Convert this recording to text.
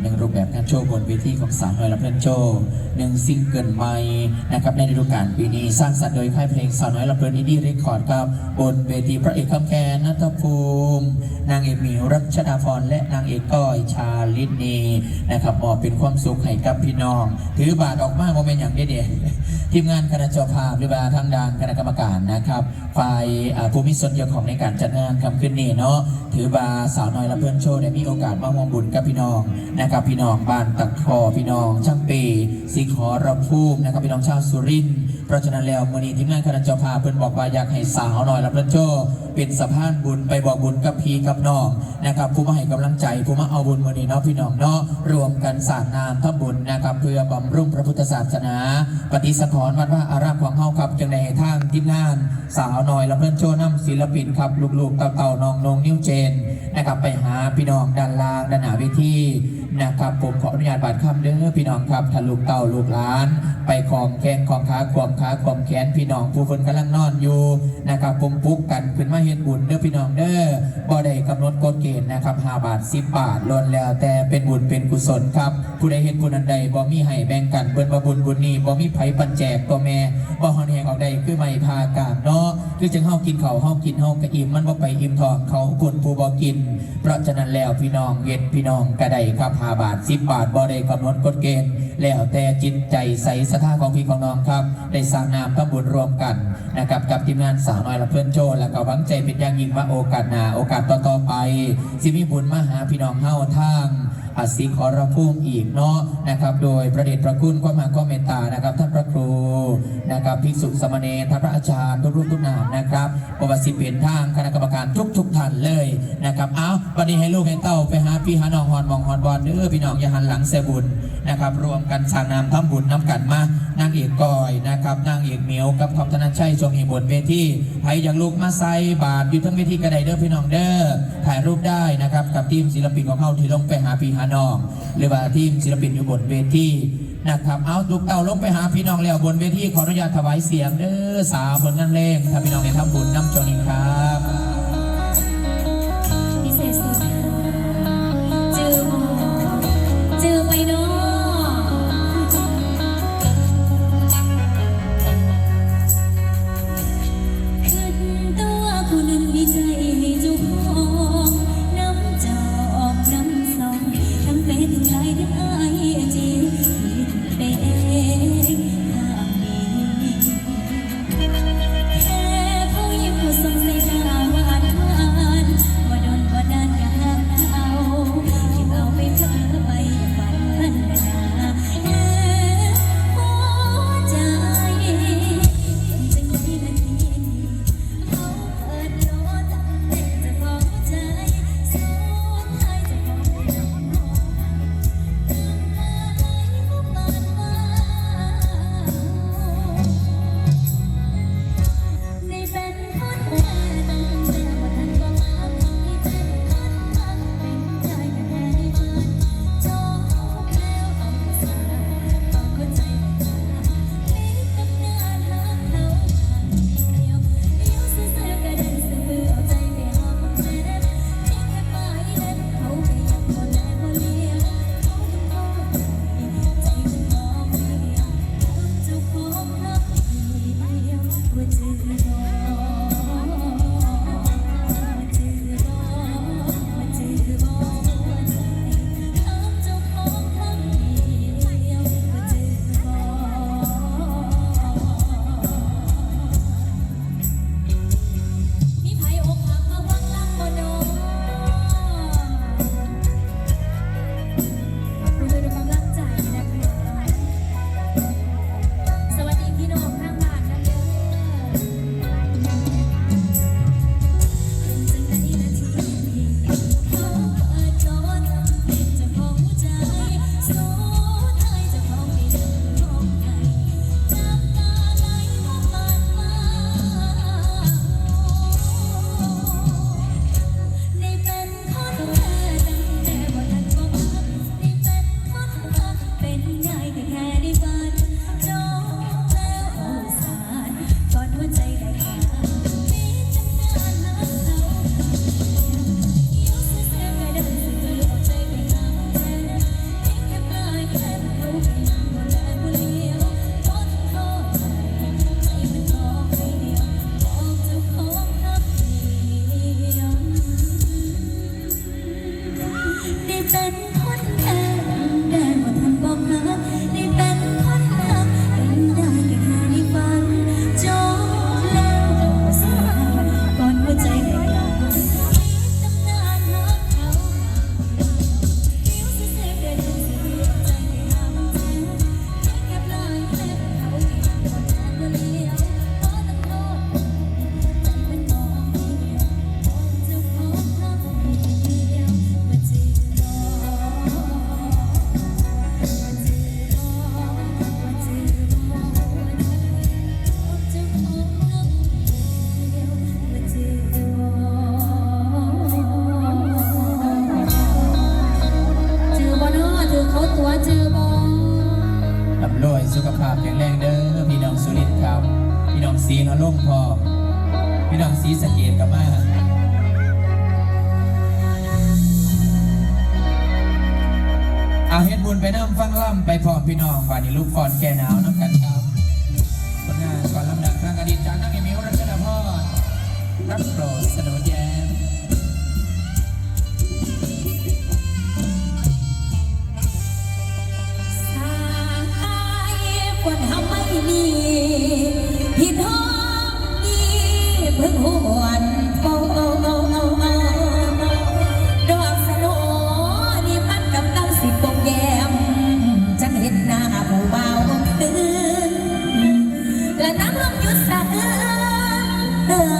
หนึ่งรูปแบบท่านโจ้บนเวทีของสาวน้อยและเพื่อนโจหนึ่งซิงเกิลใหม่นะครับในฤดูกาลปีนี้สร้างสรรค์โดยค่ายเพลงสาวน้อยรับเพื่อนอินดี้เรคคอร์ดครับบนเวทีพระเอกคำแคนนัทภูมิ นางเอกมิวรัชดาพรและนางเอกก้อยชาลินีนะครับมอบเป็นความสุขให้กับพี่น้อง ถือบาทออกมาโมเมนต์อย่างเด็ด ทีมงานคณะเจ้าภาพหรือว่าทางด้านคณะกรรมการนะครับฝ่ายอ่าผู้มีส่วนเกี่ยวของในการจัดงานคำขึ้นนี้เนาะถือบาสาวน้อยและเพื่อนโชว์ได้มีโอกาสมาร่วมบุญกับพี่น้องนะครับพี่น้องบ้านตักคอพี่น้องช่างปีสิขอรภูมินะครับพี่น้องชาวสุรินทร์เพราะฉะนั้นแล้วมื่อนี้ทีมงานคณะเจ้าภาพเพิ่นบอกว่าอยากให้สาวน้อยและเพื่อนโชว์เป็นสะพานบุญไปบอกบุญกับพี่กับน้องนะครับผู้มาให้กำลังใจผู้มาเอาบุญมื่อนี้เนาะพี่น้องเนาะรวมกันสางนามทำบุญนะครับเพื่อบำรุงพระพุทธศาสนา ปฏิสังขรณ์วัดว่าอารามของเฮาครับจังในทางทีมงานสาวน้อยและเพื่อนโชว์น้ำศิลปินครับลูกๆเต่าๆน้องนงนิ้วเจนนะครับไปหาพี่น้องด้านล่างด้านหน้าเวทีนะครับผมขออนุญาตบาดคำเด้อพี่น้องครับถ้าลูกเต่าลูกหลาน ไปของแข้งของขาขวมขาขวมแขนพี่น้องผู้คนกำลังนอนอยู่นะครับผมปลุกกันขึ้นมาเฮ็ดบุญเด้อพี่น้องเด้อบ่ได้กำหนดกฎเกณฑ์นะครับ5บาท10บาทล้นแล้วแต่เป็นบุญเป็นกุศลครับผู้ใดเฮ็ดบุญอันใดบ่มีให้แบ่งกันเบิ่นบ่บุญบุญนี้บ่มีไผปันแจกตัวแม่บ่ฮอนแหงออกได้คือไม่พากามเนาะคือจังเฮากินเขาเฮากินเฮาก็อิ่มมันบ่ไปอิ่มท้องเขาคนผู้บ่กิน เพราะฉะนั้นแล้วพี่น้องเฮ็ดพี่น้องก็ได้ครับ5บาท10บาทบ่ได้กำหนดกฎเกณฑ์ แล้วแต่จิตใจใสศรัทธาของพี่ของน้องครับได้สร้างนามทำบุญรวมกันนะครับกับทีมงานสาวน้อยและเพื่อนโจและก็หวังใจเป็นอย่างยิ่งว่าโอกาสหน้าโอกาสต่อๆไป สิมีบุญมาหาพี่น้องเฮาทางอาศิขอรภูมิอีกเนาะนะครับ โดยประเดชพระคุณก็มาก็เมตตานะครับท่าน ภิกษุสมณรท่านพระอาจารย์ทุกรูปทุกนามนะครับประวัติสิเป็นทางคณะกรรมการทุกทุกท่านเลยนะครับเอาวันนี้ให้ลูกให้เต้าไปหาพี่หาน้องฮอนมองฮอนบอลเด้อพี่น้องอย่าหันหลังเสบุญนะครับรวมกันสร้างนามทำบุญน้ำกันมานางเอกก้อยนะครับนางเอกเหมียวกับคำธนันชัยชมอีบนเวทีใครอยากลูกมาใส่บาทอยู่ทั้งเวทีกระไดเด้อพี่น้องเด้อถ่ายรูปได้นะครับกับทีมศิลปินของเขาที่ลงไปหาพี่หาน้อง หรือว่าทีมศิลปินอยู่บนเวที นะครับ เอาลุกเอาลงไปหาพี่น้องแล้วบนเวทีขออนุญาตถวายเสียงเด้อสาวผลงานเพลงถ้าพี่น้องในทำบุญน้ำจงนี้ครับ แข็งแรงเด้อพี่น้องสุรินทร์ครับ พี่น้องสีนรงค์พอพี่น้องสีสะเกดกับมาเอาเฮ็ดบุญไปน้ำฟังล่ำไปพร้อมพี่น้องฝ่านี้ลูกฟอนแก่หนาวน้ำกันครับผลงานก่อนลำดับทางอดีตจากนักเอมิวรัชดาพรรับโปรดสนอแย้ คนทำไม่มีผิดห้องนี้เพิ่งหัวนโอ้โอ้โอ้โอ้โอ้ดอกสโนนี่มันกำลังสิบปงแยมจังเห็นหน้าเบาๆตื่นและน้ำลมยุดสะอื้น